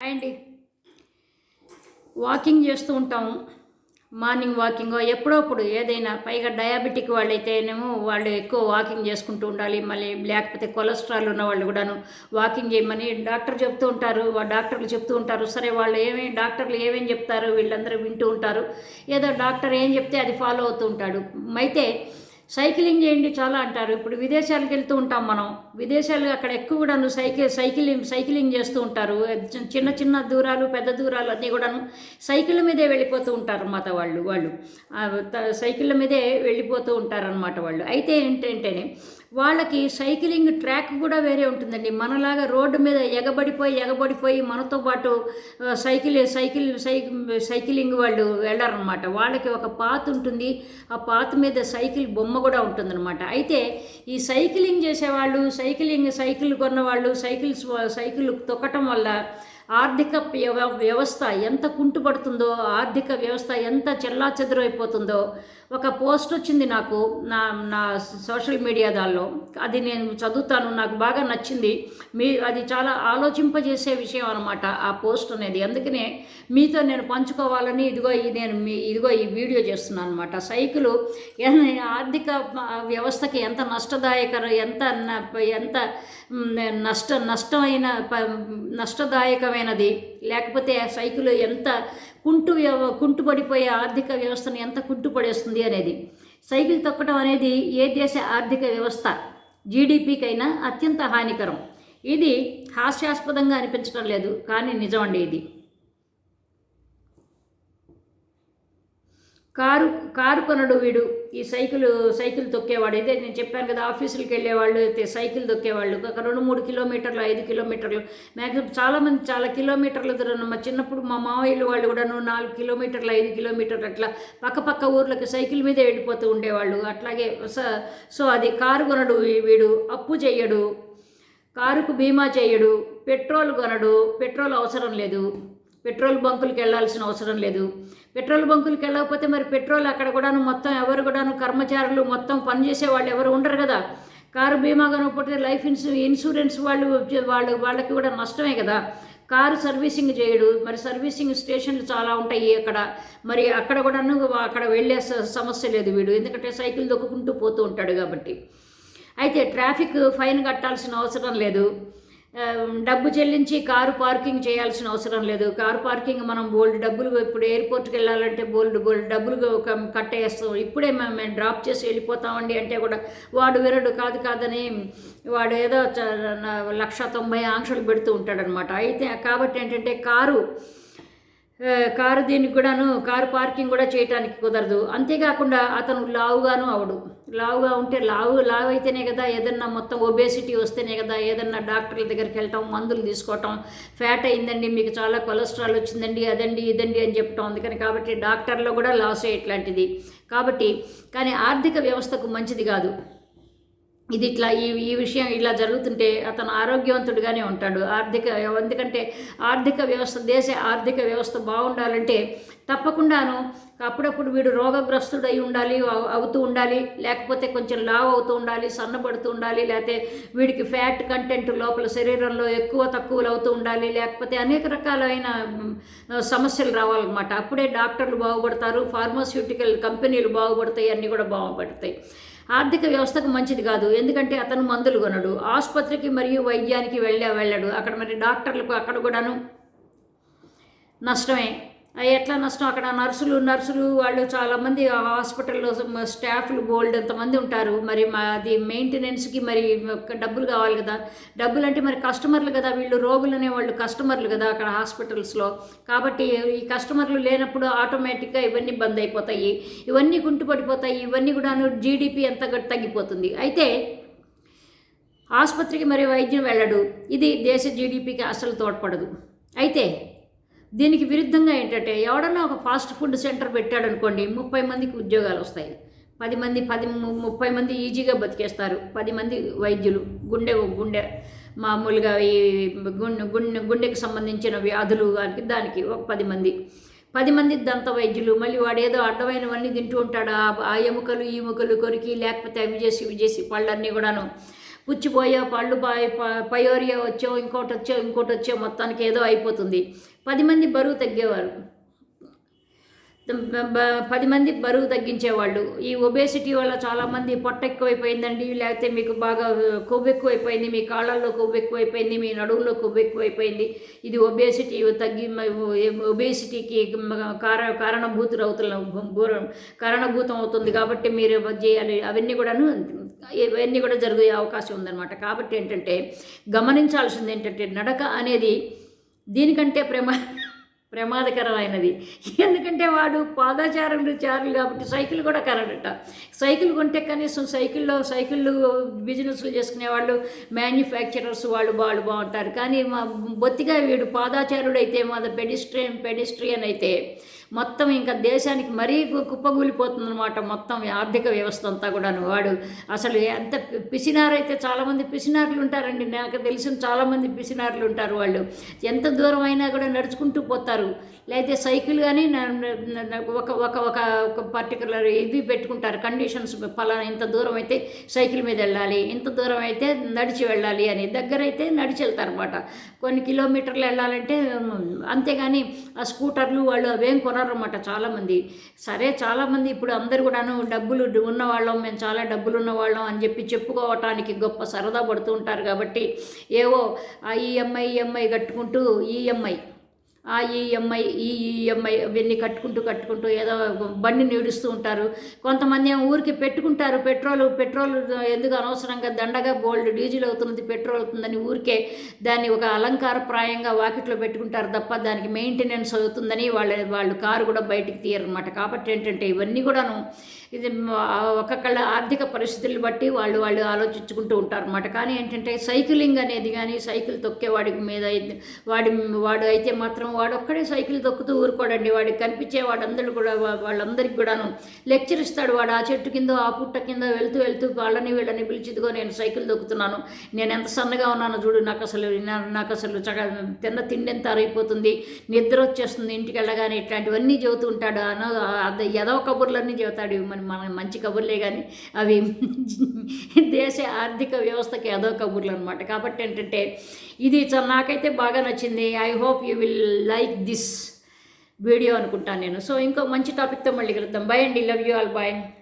అండి. వాకింగ్ చేస్తూ ఉంటాము. మార్నింగ్ వాకింగ్ ఎప్పుడప్పుడు ఏదైనా పైగా డయాబెటిక్ వాళ్ళైతేనేమో వాళ్ళు ఎక్కువ వాకింగ్ చేసుకుంటూ ఉండాలి. మళ్ళీ లేకపోతే కొలెస్ట్రాల్ ఉన్న వాళ్ళు కూడాను వాకింగ్ చేయమని డాక్టర్ చెప్తూ ఉంటారు. డాక్టర్లు చెప్తూ ఉంటారు. సరే వాళ్ళు ఏమేమి డాక్టర్లు ఏమేమి చెప్తారు? వీళ్ళందరూ వింటూ ఉంటారు. ఏదో డాక్టర్ ఏం చెప్తే అది ఫాలో అవుతూ ఉంటాడు. అయితే సైక్లింగ్ చేయండి చాలా అంటారు. ఇప్పుడు విదేశాలకు వెళ్తూ ఉంటాం మనం. విదేశాలు అక్కడ ఎక్కువ కూడాను సైకిల్ సైకిలింగ్ సైకిలింగ్ చేస్తూ ఉంటారు. చిన్న చిన్న దూరాలు పెద్ద దూరాలు అన్నీ కూడాను సైకిల్ మీదే వెళ్ళిపోతూ ఉంటారు అన్నమాట వాళ్ళు. వాళ్ళు త- సైకిళ్ళ మీదే వెళ్ళిపోతూ ఉంటారన్నమాట వాళ్ళు. అయితే ఏంటంటేనే వాళ్ళకి సైకిలింగ్ ట్రాక్ కూడా వేరే ఉంటుందండి. మనలాగా రోడ్డు మీద ఎగబడిపోయి ఎగబడిపోయి మనతో పాటు సైకిల్ సైకిల్ సైకి సైకిలింగ్ వాళ్ళు వెళ్ళారనమాట వాళ్ళకి ఒక పాత్ ఉంటుంది. ఆ పాత్ మీద సైకిల్ బొమ్మ కూడా ఉంటుందన్నమాట. అయితే ఈ సైకిలింగ్ చేసేవాళ్ళు సైకిలింగ్ సైకిల్ కొన్నవాళ్ళు సైకిల్స్ సైకిల్ తొక్కటం వల్ల ఆర్థిక వ్యవస్థ ఎంత కుంటుపడుతుందో ఆర్థిక వ్యవస్థ ఎంత చెల్లాచెదరైపోతుందో ఒక పోస్ట్ వచ్చింది నాకు నా నా సోషల్ మీడియా దానిలో. అది నేను చదువుతాను నాకు బాగా నచ్చింది మీ అది చాలా ఆలోచింపజేసే విషయం అనమాట ఆ పోస్ట్ అనేది. అందుకనే మీతో నేను పంచుకోవాలని ఇదిగో ఈ నేను మీ ఇదిగో ఈ వీడియో చేస్తున్నాను అనమాట సైకిలు ఆర్థిక వ్యవస్థకి ఎంత నష్టదాయక ఎంత ఎంత నష్ట నష్టమైన ప- నష్టదాయకమైనది లేకపోతే ఆ సైకిల్ ఎంత కుంటు వ్యవ కుంటుపడిపోయే ఆర్థిక వ్యవస్థను ఎంత కుంటుపడేస్తుంది అనేది. సైకిల్ తొక్కడం అనేది ఏ దేశ ఆర్థిక వ్యవస్థ? జీడిపికైనా అత్యంత హానికరం. ఇది హాస్యాస్పదంగా అనిపించడం లేదు కానీ నిజమండి ఇది. కారు కారు కొనడు వీడు. ఈ సైకిల్ సైకిల్ తొక్కేవాడు. అయితే నేను చెప్పాను కదా ఆఫీసులకు వెళ్ళేవాళ్ళు అయితే సైకిల్ తొక్కేవాళ్ళు. ఒక రెండు మూడు కిలోమీటర్లు ఐదు కిలోమీటర్లు మ్యాక్సిమం చాలామంది చాలా కిలోమీటర్ల దూరం మా చిన్నప్పుడు మా మావయ్యలు వాళ్ళు కూడా నాలుగు కిలోమీటర్లు ఐదు కిలోమీటర్లు అట్లా పక్క పక్క ఊర్లకి సైకిల్ మీదే వెళ్ళిపోతూ ఉండేవాళ్ళు. అట్లాగే సో అది కారు కొనడు వీడు. అప్పు చేయడు కారుకు బీమా చేయడు పెట్రోల్ కొనడు. పెట్రోల్ అవసరం లేదు. పెట్రోల్ బంకులకు వెళ్ళాల్సిన అవసరం లేదు. పెట్రోల్ బంకులకు వెళ్ళకపోతే మరి పెట్రోల్ అక్కడ కూడాను మొత్తం ఎవరు కూడాను కర్మచారులు మొత్తం పనిచేసే వాళ్ళు ఎవరు ఉండరు కదా. కారు బీమా కనుకపోతే లైఫ్ ఇన్సూ ఇన్సూరెన్స్ వాళ్ళు వాళ్ళు వాళ్ళకి కూడా నష్టమే కదా. కారు సర్వీసింగ్ చేయడు. మరి సర్వీసింగ్ స్టేషన్లు చాలా ఉంటాయి అక్కడ. మరి అక్కడ కూడాను అక్కడ వెళ్ళే స- సమస్య లేదు వీడు. ఎందుకంటే సైకిల్ దొక్కుకుంటూ పోతూ ఉంటాడు కాబట్టి. అయితే ట్రాఫిక్ ఫైన్ కట్టాల్సిన అవసరం లేదు. డబ్బు చెల్లించి కారు పార్కింగ్ చేయాల్సిన అవసరం లేదు. కారు పార్కింగ్ మనం బోల్డ్ డబ్బులు ఇప్పుడు ఎయిర్పోర్ట్కి వెళ్ళాలంటే బోల్డ్ బోల్డ్ డబ్బులు ఒక కట్టేస్తాం. ఇప్పుడే మేము మేము డ్రాప్ చేసి వెళ్ళిపోతామండి అంటే కూడా వాడు వినడు కాదు కాదని వాడు ఏదో చ- లక్ష తొంభై ఆంక్షలు పెడుతూ ఉంటాడనమాట. అయితే కాబట్టి ఏంటంటే కారు కారు దీనికి కూడాను కారు పార్కింగ్ కూడా చేయటానికి కుదరదు. అంతేకాకుండా అతను లావుగాను అవడు. లావుగా ఉంటే లావు లావు అయితేనే కదా ఏదన్నా మొత్తం ఒబేసిటీ వస్తేనే కదా ఏదన్నా డాక్టర్ల దగ్గరికి వెళ్ళటం మందులు తీసుకోవటం ఫ్యాట్ అయిందండి మీకు చాలా కొలెస్ట్రాల్ వచ్చిందండి అదండి ఇదండి అని చెప్పటం. అందుకని కాబట్టి డాక్టర్లో కూడా లాస్ ఇట్లాంటిది. కాబట్టి కానీ ఆర్థిక వ్యవస్థకు మంచిది కాదు. ఇది ఇట్లా ఈ ఈ విషయం ఇలా జరుగుతుంటే అతను ఆరోగ్యవంతుడిగానే ఉంటాడు. ఆర్థిక ఎందుకంటే ఆర్థిక వ్యవస్థ దేశ ఆర్థిక వ్యవస్థ బాగుండాలంటే తప్పకుండాను అప్పుడప్పుడు వీడు రోగగ్రస్తుడై ఉండాలి అవుతూ ఉండాలి లేకపోతే కొంచెం లావ్ అవుతూ ఉండాలి సన్నబడుతూ ఉండాలి లేకపోతే వీడికి ఫ్యాట్ కంటెంట్ లోపల శరీరంలో ఎక్కువ తక్కువలు అవుతూ ఉండాలి లేకపోతే అనేక రకాలైన సమస్యలు రావాలన్నమాట. అప్పుడే డాక్టర్లు బాగుపడతారు ఫార్మాస్యూటికల్ కంపెనీలు బాగుపడతాయి అన్నీ కూడా బాగుపడతాయి. ఆర్థిక వ్యవస్థకు మంచిది కాదు. ఎందుకంటే అతను మందులు కొనడు. ఆసుపత్రికి మరియు వైద్యానికి వెళ్ళే వెళ్ళడు. అక్కడ మరి డాక్టర్లకు అక్కడ కూడాను నష్టమే. ఎట్లా నష్టం? అక్కడ నర్సులు నర్సులు వాళ్ళు చాలామంది హాస్పిటల్లో స్టాఫ్లు బోల్డ్ ఎంతమంది ఉంటారు. మరి మా అది మెయింటెనెన్స్కి మరి డబ్బులు కావాలి కదా. డబ్బులు అంటే మరి కస్టమర్లు కదా. వీళ్ళు రోగులు అనే వాళ్ళు కస్టమర్లు కదా అక్కడ హాస్పిటల్స్లో. కాబట్టి ఈ కస్టమర్లు లేనప్పుడు ఆటోమేటిక్గా ఇవన్నీ బంద్ అయిపోతాయి. ఇవన్నీ గుంటుపడిపోతాయి ఇవన్నీ కూడాను జీడిపి ఎంత తగ్గిపోతుంది. అయితే ఆసుపత్రికి మరి వైద్యం వెళ్ళడు. ఇది దేశ జీడిపికి అసలు తోడ్పడదు. అయితే దీనికి విరుద్ధంగా ఏంటంటే ఎవడన్నా ఒక ఫాస్ట్ ఫుడ్ సెంటర్ పెట్టాడు అనుకోండి ముప్పై మందికి ఉద్యోగాలు వస్తాయి. పది మంది పది ముప్పై మంది ఈజీగా బతికేస్తారు. పది మంది వైద్యులు గుండె గుండె మామూలుగా ఈ గుండె గుండె గుండెకి సంబంధించిన వ్యాధులు దానికి దానికి ఒక పది మంది. పది మంది దంత వైద్యులు మళ్ళీ వాడు ఏదో అడ్డమైనవన్నీ తింటూ ఉంటాడు. ఆ- ఆ ఎముకలు ఈ ఎముకలు కొరికి లేకపోతే అవి చేసి ఇవి చేసి పళ్ళన్నీ కూడాను పుచ్చిపోయో పళ్ళు పయోరియా వచ్చో ఇంకోటి వచ్చో ఇంకోటి వచ్చో మొత్తానికి ఏదో అయిపోతుంది. పది మంది బరువు తగ్గేవారు. పది మంది బరువు తగ్గించేవాళ్ళు. ఈ ఒబేసిటీ వల్ల చాలామంది పొట్ట ఎక్కువైపోయిందండి. లేకపోతే మీకు బాగా కొవ్వు ఎక్కువైపోయింది మీ కాళ్ళల్లో కొవ్వు ఎక్కువైపోయింది మీ నడువులో కొవ్వు ఎక్కువైపోయింది. ఇది ఒబేసిటీ తగ్గి ఒబేసిటీకి కార కారణభూతులు అవుతున్న కారణభూతం అవుతుంది. కాబట్టి మీరు చేయాలి. అవన్నీ కూడాను ఇవన్నీ కూడా జరిగే అవకాశం ఉందన్నమాట. కాబట్టి ఏంటంటే గమనించాల్సింది ఏంటంటే నడక అనేది దీనికంటే ప్రమా ప్రమాదకరమైనది. ఎందుకంటే వాడు పాదాచారులు చారులు కాబట్టి సైకిల్ కూడా కరడట సైకిల్ కొంటే కనీసం సైకిల్లో సైకిళ్ళు బిజినెస్లు చేసుకునే వాళ్ళు మ్యానుఫ్యాక్చరర్స్ వాళ్ళు వాళ్ళు బాగుంటారు. కానీ మా బొత్తిగా వీడు పాదాచారుడు అయితే మా పెడిస్ట్రియన్ పెడిస్ట్రియన్ అయితే. మొత్తం ఇంకా దేశానికి మరీ కుప్పగూలిపోతుందన్నమాట మొత్తం ఆర్థిక వ్యవస్థ అంతా కూడాను. వాడు అసలు ఎంత పిసినారైతే చాలామంది పిసినారులు ఉంటారండి నాకు తెలిసిన చాలామంది పిసినారులు ఉంటారు వాళ్ళు. ఎంత దూరం అయినా కూడా నడుచుకుంటూ పోతారు. లేకపోతే సైకిల్ కానీ ఒక ఒక ఒక ఒక పర్టికులర్ ఇది పెట్టుకుంటారు. కండిషన్స్ పలానా ఇంత దూరం అయితే సైకిల్ మీద వెళ్ళాలి. ఇంత దూరం అయితే నడిచి వెళ్ళాలి అని దగ్గర అయితే నడిచి వెళ్తారు అనమాట కొన్ని కిలోమీటర్లు వెళ్ళాలంటే అంతేగాని ఆ స్కూటర్లు వాళ్ళు అవేం కొనరన్నమాట చాలామంది. సరే చాలామంది ఇప్పుడు అందరు కూడాను డబ్బులు ఉన్నవాళ్ళం మేము చాలా డబ్బులు ఉన్నవాళ్ళం అని చెప్పి చెప్పుకోవటానికి గొప్ప సరదా పడుతూ ఉంటారు కాబట్టి ఏవో ఈఎంఐ ఈఎంఐ కట్టుకుంటూ ఈఎంఐ ఆ ఈఎంఐ ఈ ఈఎంఐ అవన్నీ కట్టుకుంటూ కట్టుకుంటూ ఏదో బండి నీడుస్తూ ఉంటారు. కొంతమంది ఏమో ఊరికి పెట్టుకుంటారు. పెట్రోల్ పెట్రోల్ ఎందుకు అనవసరంగా దండగా బోల్డ్ డీజిల్ అవుతున్నది పెట్రోల్ అవుతుందని ఊరికే దాన్ని ఒక అలంకారప్రాయంగా వాకిట్లో పెట్టుకుంటారు తప్ప దానికి మెయింటెనెన్స్ అవుతుందని వాళ్ళ వాళ్ళు కారు కూడా బయటికి తీయరనమాట కాబట్టి ఏంటంటే ఇవన్నీ కూడాను ఇది ఒక్కొక్కళ్ళ ఆర్థిక పరిస్థితులు బట్టి వాళ్ళు వాళ్ళు ఆలోచించుకుంటూ ఉంటారు అనమాట కానీ ఏంటంటే సైకిలింగ్ అనేది కానీ సైకిల్ తొక్కేవాడి మీద అయితే- వాడి వాడు అయితే మాత్రం వాడు ఒక్కడే సైకిల్ తొక్కుతూ ఊరుకోడండి. వాడికి కనిపించే వాడందరూ కూడా వాళ్ళందరికి వాళ్ళందరికీ కూడాను లెక్చర్ ఇస్తాడు వాడు. ఆ చెట్టు కింద ఆ పుట్ట కింద వెళ్తూ వెళ్తూ వాళ్ళని వీళ్ళని పిలిచిదిగో నేను సైకిల్ తొక్కుతున్నాను. నేను ఎంత సన్నగా ఉన్నానో చూడు నాకు అసలు నాకు అసలు చక్క తిన్న తిండి ఎంత అరిగిపోతుంది నిద్ర వచ్చేస్తుంది ఇంటికి వెళ్ళగానే ఇట్లాంటివన్నీ చెబుతూ ఉంటాడు. అన అది ఎదవ కబుర్లన్నీ చెబుతాడు మన మన మంచి కబుర్లే కానీ అవి దేశ ఆర్థిక వ్యవస్థకి అదో కబుర్లు అనమాట కాబట్టి ఏంటంటే ఇది చ- నాకైతే బాగా నచ్చింది. I hope you will like this video అనుకుంటాను నేను. సో ఇంకో మంచి టాపిక్తో మళ్ళీ కలుద్దాం. బై అండి. Love you all bye